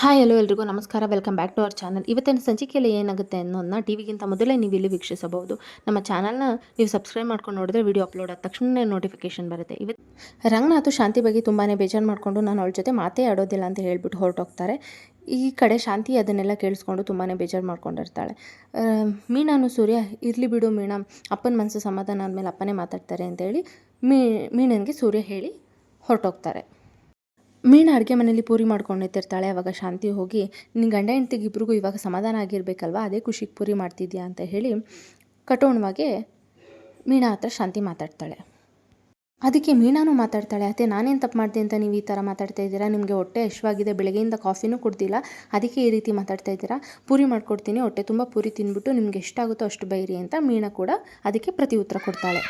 Hi hello ಎಲ್ರಿಗೂ. ನಮಸ್ಕಾರ. Welcome back to our channel ಇವತ್ತಿನ ಸಂಚಿಕೆಯಲ್ಲಿ ಏನಾಗುತ್ತೆ ಅನ್ನೋದನ್ನ ಟಿವಿಗಿಂತ ಮೊದಲೇ ನೀವು ಇಲ್ಲಿ ವೀಕ್ಷಿಸಬಹುದು. ನಮ್ಮ ಚಾನಲ್ನ ನೀವು ಸಬ್ಸ್ಕ್ರೈಬ್ ಮಾಡ್ಕೊಂಡು ನೋಡಿದ್ರೆ ವಿಡಿಯೋ ಅಪ್ಲೋಡ್ ಆದ ತಕ್ಷಣ ನೋಟಿಫಿಕೇಶನ್ ಬರುತ್ತೆ. ಇವತ್ತು ರಂಗನಾಥ್ ಶಾಂತಿ ಬಗ್ಗೆ ತುಂಬಾ ಬೇಜಾರು ಮಾಡಿಕೊಂಡು ನಾನು ಅವಳ ಜೊತೆ ಮಾತೇ ಆಡೋದಿಲ್ಲ ಅಂತ ಹೇಳ್ಬಿಟ್ಟು ಹೊರಟೋಗ್ತಾರೆ. ಈ ಕಡೆ ಶಾಂತಿ ಅದನ್ನೆಲ್ಲ ಕೇಳಿಸ್ಕೊಂಡು ತುಂಬಾ ಬೇಜಾರು ಮಾಡ್ಕೊಂಡಿರ್ತಾಳೆ. ಮೀನಾನು ಸೂರ್ಯ, ಇರಲಿ ಬಿಡು ಮೀನಾ, ಅಪ್ಪನ ಮನಸ್ಸು ಸಮಾಧಾನ ಆದಮೇಲೆ ಅಪ್ಪನೇ ಮಾತಾಡ್ತಾರೆ ಅಂತೇಳಿ ಮೀ, ಮೀನನಿಗೆ ಸೂರ್ಯ ಹೇಳಿ ಹೊರಟೋಗ್ತಾರೆ. ಮೀನಾ ಅಡುಗೆ ಮನೇಲಿ ಪೂರಿ ಮಾಡ್ಕೊಂಡು ನಿಂತಿರ್ತಾಳೆ, ಅವಾಗ ಶಾಂತಿ ಹೋಗಿ ನಿನ್ನ ಗಂಡ ಹೆಂಡ್ತಿಗೆ ಇಬ್ರಿಗೂ ಇವಾಗ ಸಮಾಧಾನ ಆಗಿರಬೇಕಲ್ವಾ, ಅದೇ ಖುಷಿಗೆ ಪೂರಿ ಮಾಡ್ತಿದ್ಯಾ ಅಂತ ಹೇಳಿ ಕಟೋಣವಾಗಿ ಮೀನಾ ಹತ್ರ ಶಾಂತಿ ಮಾತಾಡ್ತಾಳೆ. ಅದಕ್ಕೆ ಮೀನಾನು ಮಾತಾಡ್ತಾಳೆ, ಅತ್ತೆ ನಾನೇನು ತಪ್ಪು ಮಾಡಿದೆ ಅಂತ ನೀವು ಈ ಥರ ಮಾತಾಡ್ತಾ ಇದ್ದೀರಾ? ನಿಮಗೆ ಹೊಟ್ಟೆ ಹಶ್ವಾಗಿದೆ ಬೆಳಗ್ಗೆಯಿಂದ ಕಾಫಿನೂ ಕುಡ್ದಿಲ್ಲ, ಅದಕ್ಕೆ ಈ ರೀತಿ ಮಾತಾಡ್ತಾ ಇದ್ದೀರಾ? ಪೂರಿ ಮಾಡ್ಕೊಡ್ತೀನಿ, ಹೊಟ್ಟೆ ತುಂಬ ಪೂರಿ ತಿಂದ್ಬಿಟ್ಟು ನಿಮ್ಗೆ ಎಷ್ಟಾಗುತ್ತೋ ಅಷ್ಟು ಬೈರಿ ಅಂತ ಮೀನಾ ಕೂಡ ಅದಕ್ಕೆ ಪ್ರತಿ ಉತ್ತರ ಕೊಡ್ತಾಳೆ.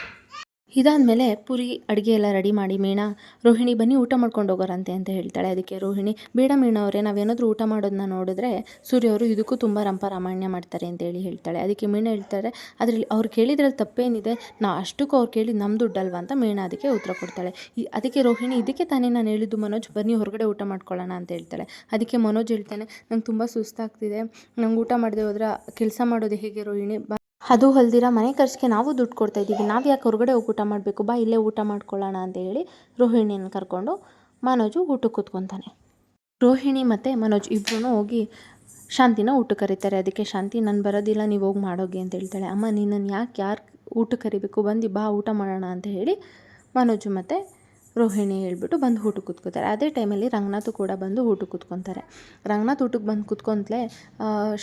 ಇದಾದಮೇಲೆ ಪುರಿ, ಅಡುಗೆ ಎಲ್ಲ ರೆಡಿ ಮಾಡಿ ಮೀನಾ ರೋಹಿಣಿ ಬನ್ನಿ ಊಟ ಮಾಡ್ಕೊಂಡು ಹೋಗೋರಂತೆ ಅಂತ ಹೇಳ್ತಾಳೆ. ಅದಕ್ಕೆ ರೋಹಿಣಿ, ಬೇಡ ಮೀನಾ ಅವರೇ, ನಾವೇನಾದರೂ ಊಟ ಮಾಡೋದನ್ನ ನೋಡಿದ್ರೆ ಸೂರ್ಯ ಅವರು ಇದಕ್ಕೂ ತುಂಬ ರಂಪ ರಾಮಾಯಣ ಮಾಡ್ತಾರೆ ಅಂತೇಳಿ ಹೇಳ್ತಾಳೆ. ಅದಕ್ಕೆ ಮೀನಾ ಹೇಳ್ತಾರೆ, ಅದರಲ್ಲಿ ಅವ್ರು ಕೇಳಿದ್ರಲ್ಲಿ ತಪ್ಪೇನಿದೆ, ನಾ ಅಷ್ಟಕ್ಕೂ ಅವ್ರು ಕೇಳಿ ನಮ್ಮ ದುಡ್ಡಲ್ವ ಅಂತ ಮೀನಾ ಅದಕ್ಕೆ ಉತ್ತರ ಕೊಡ್ತಾಳೆ. ಅದಕ್ಕೆ ರೋಹಿಣಿ, ಇದಕ್ಕೆ ತಾನೇ ನಾನು ಹೇಳಿದ್ದು ಮನೋಜ್, ಬನ್ನಿ ಹೊರಗಡೆ ಊಟ ಮಾಡ್ಕೊಳ್ಳೋಣ ಅಂತ ಹೇಳ್ತಾಳೆ. ಅದಕ್ಕೆ ಮನೋಜ್ ಹೇಳ್ತಾನೆ, ನಂಗೆ ತುಂಬ ಸುಸ್ತಾಗ್ತಿದೆ, ನಂಗೆ ಊಟ ಮಾಡದೆ ಹೋದ್ರೆ ಕೆಲಸ ಮಾಡೋದು ಹೇಗೆ ರೋಹಿಣಿ? ಅದು ಹೊಲ್ದಿರ ಮನೆ ಖರ್ಚಿಗೆ ನಾವು ದುಡ್ಡು ಕೊಡ್ತಾ ಇದ್ದೀವಿ. ನಾವು ಯಾಕೆ ಹೊರಗಡೆ ಹೋಗಿ ಊಟ ಮಾಡಬೇಕು? ಬಾ, ಇಲ್ಲೇ ಊಟ ಮಾಡ್ಕೊಳ್ಳೋಣ ಅಂತ ಹೇಳಿ ರೋಹಿಣಿಯನ್ನು ಕರ್ಕೊಂಡು ಮನೋಜು ಊಟಕ್ಕೆ ಕೂತ್ಕೊತಾನೆ. ರೋಹಿಣಿ ಮತ್ತು ಮನೋಜ್ ಇಬ್ಬರೂ ಹೋಗಿ ಶಾಂತಿನ ಊಟ ಕರೀತಾರೆ. ಅದಕ್ಕೆ ಶಾಂತಿ, ನಾನು ಬರೋದಿಲ್ಲ, ನೀವು ಹೋಗಿ ಮಾಡೋಗಿ ಅಂತ ಹೇಳ್ತಾಳೆ. ಅಮ್ಮ ನಿನ್ನನ್ನು ಯಾಕೆ ಯಾರು ಊಟ ಕರಿಬೇಕು? ಬಂದು ಬಾ, ಊಟ ಮಾಡೋಣ ಅಂತ ಹೇಳಿ ಮನೋಜು ಮತ್ತು ರೋಹಿಣಿ ಹೇಳ್ಬಿಟ್ಟು ಬಂದು ಊಟಕ್ಕೆ ಕೂತ್ಕೋತಾರೆ. ಅದೇ ಟೈಮಲ್ಲಿ ರಂಗನಾಥ್ ಕೂಡ ಬಂದು ಊಟಕ್ಕೆ ಕೂತ್ಕೊತಾರೆ. ರಂಗನಾಥ್ ಊಟಕ್ಕೆ ಬಂದು ಕೂತ್ಕೊಂತಲೇ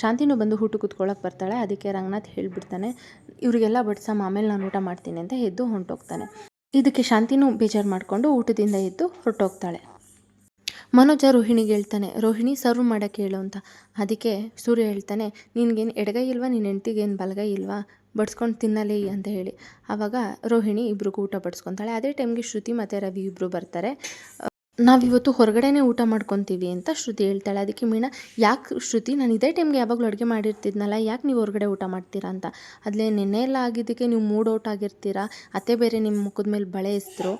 ಶಾಂತಿನೂ ಬಂದು ಊಟಕ್ಕೆ ಕೂತ್ಕೊಳ್ಳೋಕೆ ಬರ್ತಾಳೆ. ಅದಕ್ಕೆ ರಂಗನಾಥ್ ಹೇಳ್ಬಿಡ್ತಾನೆ, ಇವರಿಗೆಲ್ಲ ಬಡ್ಸಮ್ಮ, ಆಮೇಲೆ ನಾನು ಊಟ ಮಾಡ್ತೀನಿ ಅಂತ ಎದ್ದು ಹೊಂಟೋಗ್ತಾನೆ. ಇದಕ್ಕೆ ಶಾಂತಿನೂ ಬೇಜಾರು ಮಾಡಿಕೊಂಡು ಊಟದಿಂದ ಎದ್ದು ಹೊರಟೋಗ್ತಾಳೆ. ಮನೋಜ ರೋಹಿಣಿಗೆ ಹೇಳ್ತಾನೆ, ರೋಹಿಣಿ, ಸರ್ವ್ ಮಾಡೋಕ್ಕೆ ಹೇಳು ಅಂತ. ಅದಕ್ಕೆ ಸೂರ್ಯ ಹೇಳ್ತಾನೆ, ನಿನಗೇನು ಎಡಗೈ ಇಲ್ವಾ? ನಿನ್ನ ಹೆಂಡ್ತಿಗೇನು ಬಲಗೈ ಇಲ್ವಾ? ಬಡ್ಸ್ಕೊಂಡು ತಿನ್ನಲಿ ಅಂತ ಹೇಳಿ. ಆವಾಗ ರೋಹಿಣಿ ಇಬ್ರಿಗೂ ಊಟ ಬಡಿಸ್ಕೊತಾಳೆ. ಅದೇ ಟೈಮ್ಗೆ ಶ್ರುತಿ ಮತ್ತು ರವಿ ಇಬ್ಬರು ಬರ್ತಾರೆ. ನಾವಿವತ್ತು ಹೊರಗಡೆನೇ ಊಟ ಮಾಡ್ಕೊತೀವಿ ಅಂತ ಶ್ರುತಿ ಹೇಳ್ತಾಳೆ. ಅದಕ್ಕೆ ಮೀನಾ, ಯಾಕೆ ಶ್ರುತಿ, ನಾನು ಇದೇ ಟೈಮ್ಗೆ ಯಾವಾಗಲೂ ಅಡುಗೆ ಮಾಡಿರ್ತಿದ್ನಲ್ಲ, ಯಾಕೆ ನೀವು ಹೊರಗಡೆ ಊಟ ಮಾಡ್ತೀರಾ ಅಂತ. ಅದ್ಲೇ ನಿನ್ನೆ ಎಲ್ಲ ಆಗಿದ್ದಕ್ಕೆ ನೀವು ಮೂಡ್ ಔಟ್ ಆಗಿರ್ತೀರಾ, ಅತ್ತೆ ಬೇರೆ ನಿಮ್ಮ ಮುಖದ ಮೇಲೆ ಬಳೆ ಎಸ್ತರು.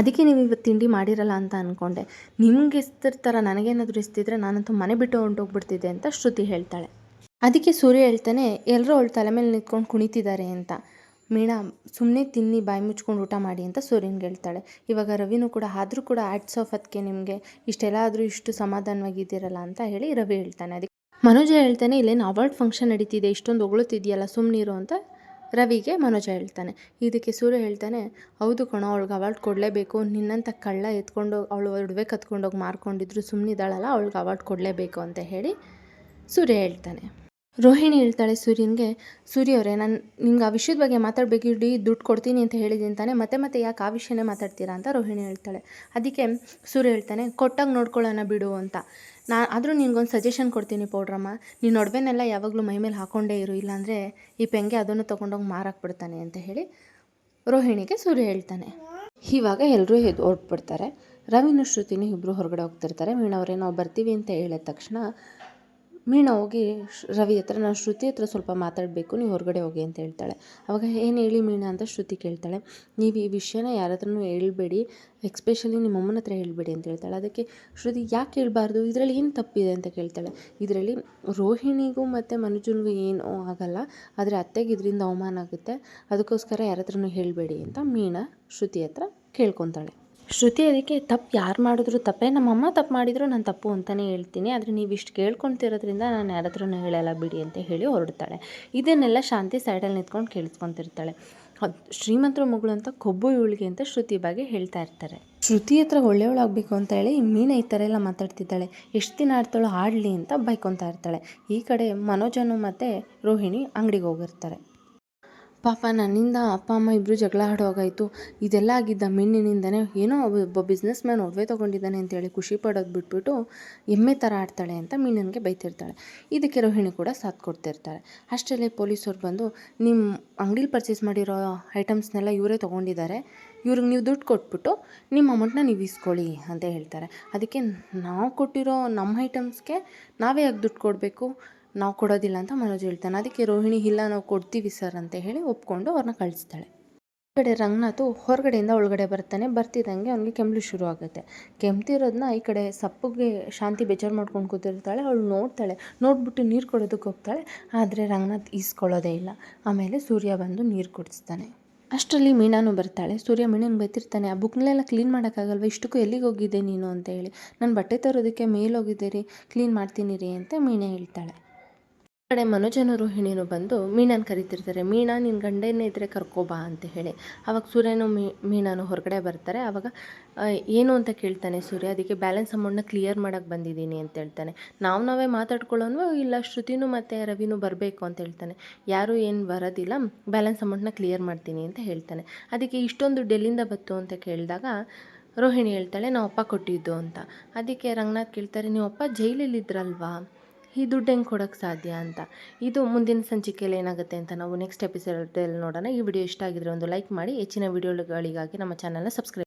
ಅದಕ್ಕೆ ನೀವು ಇವತ್ತು ತಿಂಡಿ ಮಾಡಿರಲ್ಲ ಅಂತ ಅಂದ್ಕೊಂಡೆ ನಿಮ್ಗೆ ಎಸ್ತಿರ್ತಾರ, ನನಗೇನಾದರೂ ಎಸ್ತಿದ್ರೆ ನಾನಂತೂ ಮನೆ ಬಿಟ್ಟು ಹೊಂಟೋಗ್ಬಿಡ್ತಿದ್ದೆ ಅಂತ ಶ್ರುತಿ ಹೇಳ್ತಾಳೆ. ಅದಕ್ಕೆ ಸೂರ್ಯ ಹೇಳ್ತಾನೆ ಎಲ್ಲರೂ ಅವಳು ತಲೆ ಮೇಲೆ ನಿಂತ್ಕೊಂಡು ಕುಣಿತಿದ್ದಾರೆ ಅಂತ. ಮೀಣಾ ಸುಮ್ಮನೆ ತಿನ್ನಿ, ಬಾಯಿ ಮುಚ್ಕೊಂಡು ಊಟ ಮಾಡಿ ಅಂತ ಸೂರ್ಯನ್ಗೆ ಹೇಳ್ತಾಳೆ. ಇವಾಗ ರವಿನೂ ಕೂಡ, ಆದರೂ ಕೂಡ ಆ್ಯಡ್ಸ್ ಆಫ್ ಅದಕ್ಕೆ ನಿಮಗೆ ಇಷ್ಟೆಲ್ಲ ಆದರೂ ಇಷ್ಟು ಸಮಾಧಾನವಾಗಿದ್ದೀರಲ್ಲ ಅಂತ ಹೇಳಿ ರವಿ ಹೇಳ್ತಾನೆ. ಅದಕ್ಕೆ ಮನೋಜ ಹೇಳ್ತಾನೆ ಇಲ್ಲೇನು ಅವಾರ್ಡ್ ಫಂಕ್ಷನ್ ನಡೀತಿದೆ, ಇಷ್ಟೊಂದು ಹೊಗಳುತ್ತಿದೆಯಲ್ಲ ಸುಮ್ಮನಿರು ಅಂತ ರವಿಗೆ ಮನೋಜ ಹೇಳ್ತಾನೆ. ಇದಕ್ಕೆ ಸೂರ್ಯ ಹೇಳ್ತಾನೆ, ಹೌದು ಕಣೋ, ಅವಳಿಗೆ ಅವಾರ್ಡ್ ಕೊಡಲೇಬೇಕು. ನಿನ್ನಂಥ ಕಳ್ಳ ಎತ್ಕೊಂಡು, ಅವಳು ಒಡವೆ ಕತ್ಕೊಂಡೋಗಿ ಮಾರ್ಕೊಂಡಿದ್ರು ಸುಮ್ಮನಿದ್ದಾಳಲ್ಲ ಅವಳಿಗೆ ಅವಾರ್ಡ್ ಕೊಡಲೇಬೇಕು ಅಂತ ಹೇಳಿ ಸೂರ್ಯ ಹೇಳ್ತಾನೆ. ರೋಹಿಣಿ ಹೇಳ್ತಾಳೆ ಸೂರ್ಯನಿಗೆ ಸೂರ್ಯ ಅವರೇ ನಾನು ನಿಮ್ಗೆ ಆ ವಿಷಯದ ಬಗ್ಗೆ ಮಾತಾಡಬೇಕು, ಇಡೀ ದುಡ್ಡು ಕೊಡ್ತೀನಿ ಅಂತ ಹೇಳಿದ್ದೀನಿ ತಾನೆ ಮತ್ತೆ ಮತ್ತೆ ಯಾಕೆ ಆ ವಿಷಯನೇ ಮಾತಾಡ್ತೀರಾ ಅಂತ ರೋಹಿಣಿ ಹೇಳ್ತಾಳೆ. ಅದಕ್ಕೆ ಸೂರ್ಯ ಹೇಳ್ತಾನೆ, ಕೊಟ್ಟಾಗ ನೋಡ್ಕೊಳ್ಳೋಣ ಬಿಡು ಅಂತ. ನಾ, ಆದರೂ ನಿನಗೊಂದು ಸಜೆಷನ್ ಕೊಡ್ತೀನಿ ಪೌಡ್ರಮ್ಮ. ನೀನು ಒಡವೆನೆಲ್ಲ ಯಾವಾಗಲೂ ಮೈ ಮೇಲೆ ಹಾಕ್ಕೊಂಡೇ ಇರು, ಇಲ್ಲಾಂದರೆ ಈ ಪೆಂಗೆ ಅದನ್ನು ತೊಗೊಂಡೋಗಿ ಮಾರಾಕ್ಬಿಡ್ತಾನೆ ಅಂತ ಹೇಳಿ ರೋಹಿಣಿಗೆ ಸೂರ್ಯ ಹೇಳ್ತಾನೆ. ಇವಾಗ ಎಲ್ಲರೂ ಎದ್ದು ಹೊರಟ್ಬಿಡ್ತಾರೆ. ರವಿನೂ ಶ್ರುತಿನೂ ಇಬ್ಬರು ಹೊರಗಡೆ ಹೋಗ್ತಿರ್ತಾರೆ. ಮೀಣವರೇ ನಾವು ಬರ್ತೀವಿ ಅಂತ ಹೇಳಿದ ತಕ್ಷಣ ಮೀನಾ ಹೋಗಿ ರವಿ ಹತ್ರ ನಾನು ಶ್ರುತಿ ಹತ್ರ ಸ್ವಲ್ಪ ಮಾತಾಡಬೇಕು ನೀವು ಹೊರಗಡೆ ಹೋಗಿ ಅಂತ ಹೇಳ್ತಾಳೆ. ಅವಾಗ ಏನು ಹೇಳಿ ಮೀಣ ಅಂತ ಶ್ರುತಿ ಕೇಳ್ತಾಳೆ. ನೀವು ಈ ವಿಷಯನ ಯಾರ ಹತ್ರನೂ ಹೇಳ್ಬೇಡಿ, ಎಕ್ಸ್ಪೆಷಲಿ ನಿಮ್ಮ ಅಮ್ಮನ ಹತ್ರ ಹೇಳ್ಬೇಡಿ ಅಂತ ಹೇಳ್ತಾಳೆ. ಅದಕ್ಕೆ ಶ್ರುತಿ ಯಾಕೆ ಹೇಳಬಾರ್ದು? ಇದರಲ್ಲಿ ಏನು ತಪ್ಪಿದೆ? ಅಂತ ಕೇಳ್ತಾಳೆ. ಇದರಲ್ಲಿ ರೋಹಿಣಿಗೂ ಮತ್ತು ಮನುಜನಿಗೂ ಏನೂ ಆಗಲ್ಲ, ಆದರೆ ಅತ್ತೆಗೆ ಇದರಿಂದ ಅವಮಾನ ಆಗುತ್ತೆ. ಅದಕ್ಕೋಸ್ಕರ ಯಾರ ಹತ್ರನೂ ಹೇಳಬೇಡಿ ಅಂತ ಮೀಣ ಶ್ರುತಿ ಹತ್ರ ಕೇಳ್ಕೊತಾಳೆ. ಶ್ರುತಿ ಅದಕ್ಕೆ, ತಪ್ಪು ಯಾರು ಮಾಡಿದ್ರು ತಪ್ಪೇ? ನಮ್ಮಮ್ಮ ತಪ್ಪು ಮಾಡಿದ್ರು, ನಾನು ತಪ್ಪು ಅಂತಲೇ ಹೇಳ್ತೀನಿ. ಆದರೆ ನೀವು ಇಷ್ಟು ಕೇಳ್ಕೊತಿರೋದ್ರಿಂದ ನಾನು ಯಾರಾದ್ರೂ ಹೇಳಲ್ಲ ಬಿಡಿ ಅಂತ ಹೇಳಿ ಹೊರಡ್ತಾಳೆ. ಇದನ್ನೆಲ್ಲ ಶಾಂತಿ ಸೈಡಲ್ಲಿ ನಿಂತ್ಕೊಂಡು ಕೇಳಿಸ್ಕೊತಿರ್ತಾಳೆ. ಶ್ರೀಮಂತರ ಮಗಳು ಅಂತ ಕೊಬ್ಬು ಇವಳಿಗೆ ಅಂತ ಶ್ರುತಿ ಬಗ್ಗೆ ಹೇಳ್ತಾ ಇರ್ತಾರೆ. ಶ್ರುತಿ ಹತ್ರ ಒಳ್ಳೆಯವಳಾಗಬೇಕು ಅಂತ ಹೇಳಿ ಮೀನ ಈ ಥರ ಎಲ್ಲ ಮಾತಾಡ್ತಿದ್ದಾಳೆ. ಎಷ್ಟು ದಿನ ಆಡ್ತಾಳೋ ಆಡಲಿ ಅಂತ ಬೈಕೊತಾ ಇರ್ತಾಳೆ. ಈ ಕಡೆ ಮನೋಜನು ಮತ್ತು ರೋಹಿಣಿ ಅಂಗಡಿಗೆ ಹೋಗಿರ್ತಾರೆ. ಪಾಪ ನನ್ನಿಂದ ಅಪ್ಪ, ಅಮ್ಮ ಇಬ್ಬರು ಜಗಳ ಆಡೋಗಾಯಿತು ಇದೆಲ್ಲ ಆಗಿದ್ದ ಮಿಣ್ಣಿನಿಂದನೇ ಏನೋ ಒಬ್ಬ ಬಿಸ್ನೆಸ್ ಮ್ಯಾನ್ ಒಡವೆ ತೊಗೊಂಡಿದ್ದಾನೆ ಅಂತೇಳಿ ಖುಷಿ ಪಡೋದು ಬಿಟ್ಬಿಟ್ಟು ಎಮ್ಮೆ ಥರ ಆಡ್ತಾಳೆ ಅಂತ ಮೀನನಿಗೆ ಬೈತಿರ್ತಾಳೆ. ಇದಕ್ಕೆ ರೋಹಿಣಿ ಕೂಡ ಸಾಥ್ ಕೊಡ್ತಿರ್ತಾಳೆ. ಅಷ್ಟರಲ್ಲಿ ಪೊಲೀಸರು ಬಂದು ನಿಮ್ಮ ಅಂಗಡಿಲಿ ಪರ್ಚೇಸ್ ಮಾಡಿರೋ ಐಟಮ್ಸ್ನೆಲ್ಲ ಇವರೇ ತೊಗೊಂಡಿದ್ದಾರೆ. ಇವ್ರಿಗೆ ನೀವು ದುಡ್ಡು ಕೊಟ್ಬಿಟ್ಟು ನಿಮ್ಮ ಅಮೌಂಟ್ನ ನೀವು ಇಸ್ಕೊಳ್ಳಿ ಅಂತ ಹೇಳ್ತಾರೆ. ಅದಕ್ಕೆ ನಾವು ಕೊಟ್ಟಿರೋ ನಮ್ಮ ಐಟಮ್ಸ್ಗೆ ನಾವೇ ಯಾಕೆ ದುಡ್ಡು ಕೊಡಬೇಕು? ನಾವು ಕೊಡೋದಿಲ್ಲ ಅಂತ ಮನೋಜ್ ಹೇಳ್ತಾನೆ. ಅದಕ್ಕೆ ರೋಹಿಣಿ, ಇಲ್ಲ, ನಾವು ಕೊಡ್ತೀವಿ ಸರ್ ಅಂತ ಹೇಳಿ ಒಪ್ಕೊಂಡು ಅವ್ರನ್ನ ಕಳಿಸ್ತಾಳೆ. ಈ ಕಡೆ ರಂಗನಾಥು ಹೊರಗಡೆಯಿಂದ ಒಳಗಡೆ ಬರ್ತಾನೆ. ಬರ್ತಿದ್ದಂಗೆ ಅವನಿಗೆ ಕೆಮ್ಮಲು ಶುರು ಆಗುತ್ತೆ. ಕೆಮ್ತಿರೋದನ್ನ ಈ ಕಡೆ ಸಪ್ಪಗೆ ಶಾಂತಿ ಬೇಜಾರು ಮಾಡ್ಕೊಂಡು ಕೂತಿರ್ತಾಳೆ. ಅವಳು ನೋಡ್ತಾಳೆ. ನೋಡ್ಬಿಟ್ಟು ನೀರು ಕೊಡೋದಕ್ಕೆ ಹೋಗ್ತಾಳೆ. ಆದರೆ ರಂಗನಾಥ್ ಈಸ್ಕೊಳ್ಳೋದೇ ಇಲ್ಲ. ಆಮೇಲೆ ಸೂರ್ಯ ಬಂದು ನೀರು ಕುಡಿಸ್ತಾನೆ. ಅಷ್ಟರಲ್ಲಿ ಮೀನಾನು ಬರ್ತಾಳೆ. ಸೂರ್ಯ ಮೀನನ್ನು ಬೈತಿರ್ತಾನೆ ಆ ಬುಕ್ನೆಲ್ಲ ಕ್ಲೀನ್ ಮಾಡೋಕ್ಕಾಗಲ್ವ? ಇಷ್ಟಕ್ಕೂ ಎಲ್ಲಿಗೆ ಹೋಗಿದ್ದೆ ನೀನು? ಅಂತ ಹೇಳಿ. ನಾನು ಬಟ್ಟೆ ತರೋದಕ್ಕೆ ಮೇಲೆ ಹೋಗಿದ್ದೆ ರೀ. ಕ್ಲೀನ್ ಮಾಡ್ತೀನಿ ರೀ ಅಂತ ಮೀನಾ ಹೇಳ್ತಾಳೆ. ಕಡೆ ಮನೋಜನ ರೋಹಿಣಿನೂ ಬಂದು ಮೀನನ್ನು ಕರಿತಿರ್ತಾರೆ. ಮೀನಾ ನಿನ್ನ ಗಂಡನೇ ಇದ್ದರೆ ಕರ್ಕೋಬಾ ಅಂತ ಹೇಳಿ. ಅವಾಗ ಸೂರ್ಯನು ಮೀ ಮೀನಾನು ಹೊರಗಡೆ ಬರ್ತಾರೆ. ಅವಾಗ ಏನು ಅಂತ ಕೇಳ್ತಾನೆ ಸೂರ್ಯ? ಅದಕ್ಕೆ ಬ್ಯಾಲೆನ್ಸ್ ಅಮೌಂಟ್ನ ಕ್ಲಿಯರ್ ಮಾಡೋಕ್ಕೆ ಬಂದಿದ್ದೀನಿ ಅಂತ ಹೇಳ್ತಾನೆ. ನಾವು ನಾವೇ ಮಾತಾಡ್ಕೊಳ್ಳೋನು ಇಲ್ಲ, ಶ್ರುತಿನೂ ಮತ್ತು ರವಿನೂ ಬರಬೇಕು ಅಂತ ಹೇಳ್ತಾನೆ. ಯಾರೂ ಏನು ಬರೋದಿಲ್ಲ. ಬ್ಯಾಲೆನ್ಸ್ ಅಮೌಂಟ್ನ ಕ್ಲಿಯರ್ ಮಾಡ್ತೀನಿ ಅಂತ ಹೇಳ್ತಾನೆ. ಅದಕ್ಕೆ ಇಷ್ಟೊಂದು ಡೆಲ್ಲಿಂದ ಬತ್ತು ಅಂತ ಕೇಳಿದಾಗ, ರೋಹಿಣಿ ಹೇಳ್ತಾಳೆ, ನಾವು ಅಪ್ಪ ಕೊಟ್ಟಿದ್ದು ಅಂತ. ಅದಕ್ಕೆ ರಂಗನಾಥ್ ಕೇಳ್ತಾರೆ, ನೀವು ಅಪ್ಪ ಜೈಲಲ್ಲಿದ್ರಲ್ವಾ? ಈ ದುಡ್ಡು ಹೆಂಗೆ ಕೊಡೋಕ್ಕೆ ಸಾಧ್ಯ ಅಂತ. ಇದು ಮುಂದಿನ ಸಂಚಿಕೆಯಲ್ಲಿ ಏನಾಗುತ್ತೆ ಅಂತ ನಾವು ನೆಕ್ಸ್ಟ್ ಎಪಿಸೋಡಲ್ಲಿ ನೋಡೋಣ. ಈ ವಿಡಿಯೋ ಇಷ್ಟ ಆಗಿದ್ರೆ ಒಂದು ಲೈಕ್ ಮಾಡಿ, ಹೆಚ್ಚಿನ ವಿಡಿಯೋಗಳಿಗಾಗಿ ನಮ್ಮ ಚಾನಲ್ನ ಸಬ್ಸ್ಕ್ರೈಬ್